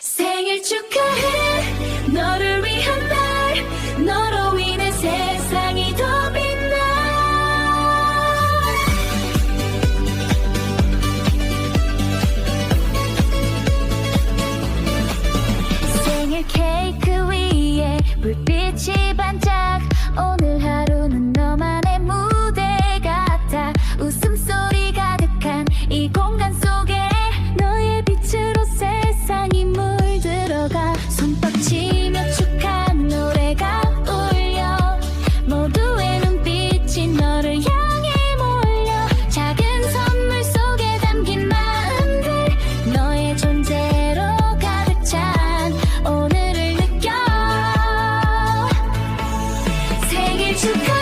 생일 축하해. 너를 위한 날 너로 인해 세상이 더 빛나. 생일 케이크 you got